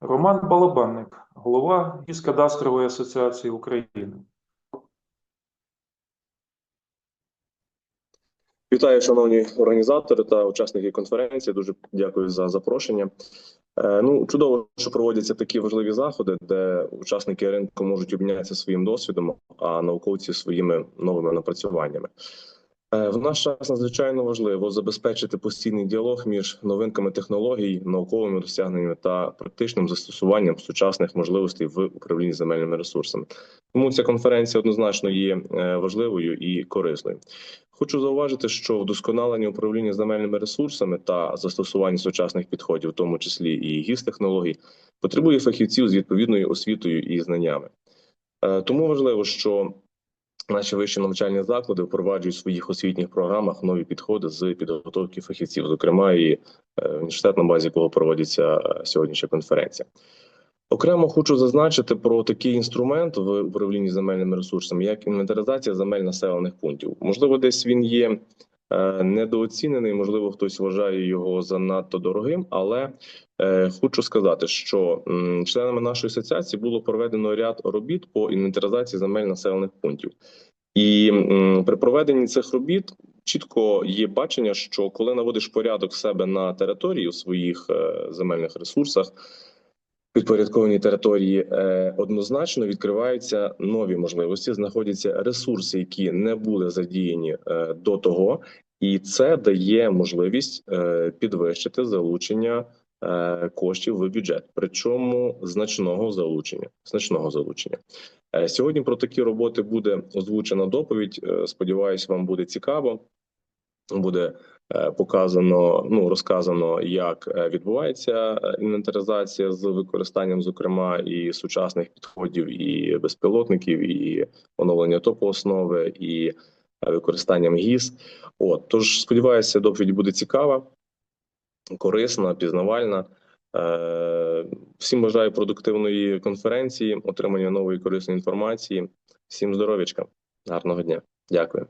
Роман Балабанник, голова Гіскадастрової асоціації України. Вітаю, шановні організатори та учасники конференції. Дуже дякую за запрошення. Е, Ну, чудово, що проводяться такі важливі заходи, де учасники ринку можуть обмінятися своїм досвідом, а науковці своїми новими напрацюваннями. Е, В наш час надзвичайно важливо забезпечити постійний діалог між новинками технологій, науковими досягненнями та практичним застосуванням сучасних можливостей в управлінні земельними ресурсами. Тому ця конференція однозначно є е, важливою і корисною. Хочу зауважити, що вдосконалення управління земельними ресурсами та застосування сучасних підходів, в тому числі і гіс-технологій, потребує фахівців з відповідною освітою і знаннями. Е, Тому важливо, що наші вищі навчальні заклади впроваджують в своїх освітніх програмах нові підходи з підготовки фахівців, зокрема і е, університет, на базі якого проводиться е, сьогоднішня конференція. Окремо хочу зазначити про такий інструмент в управлінні земельними ресурсами, як інвентаризація земель населених пунктів. Можливо, десь він є недооцінений, можливо, хтось вважає його занадто дорогим, але е, хочу сказати, що членами нашої асоціації було проведено ряд робіт по інвентаризації земель населених пунктів. І при проведенні цих робіт чітко є бачення, що коли наводиш порядок в себе на території у своїх е, земельних ресурсах, підпорядкованій території, е, однозначно відкриваються нові можливості, знаходяться ресурси, які не були задіяні е, до того, і це дає можливість е, підвищити залучення коштів в бюджет, причому значного залучення. Значного залучення. Сьогодні про такі роботи буде озвучена доповідь. Сподіваюсь, вам буде цікаво. Буде е, показано, ну розказано, як е, відбувається е, інвентаризація з використанням, зокрема, і сучасних підходів, і безпілотників, і оновлення топооснови, і використанням ГІС. От тож сподіваюся, доповідь буде цікава, корисна, пізнавальна. Всім бажаю продуктивної конференції, отримання нової корисної інформації. Всім здоров'ячка, гарного дня. Дякую.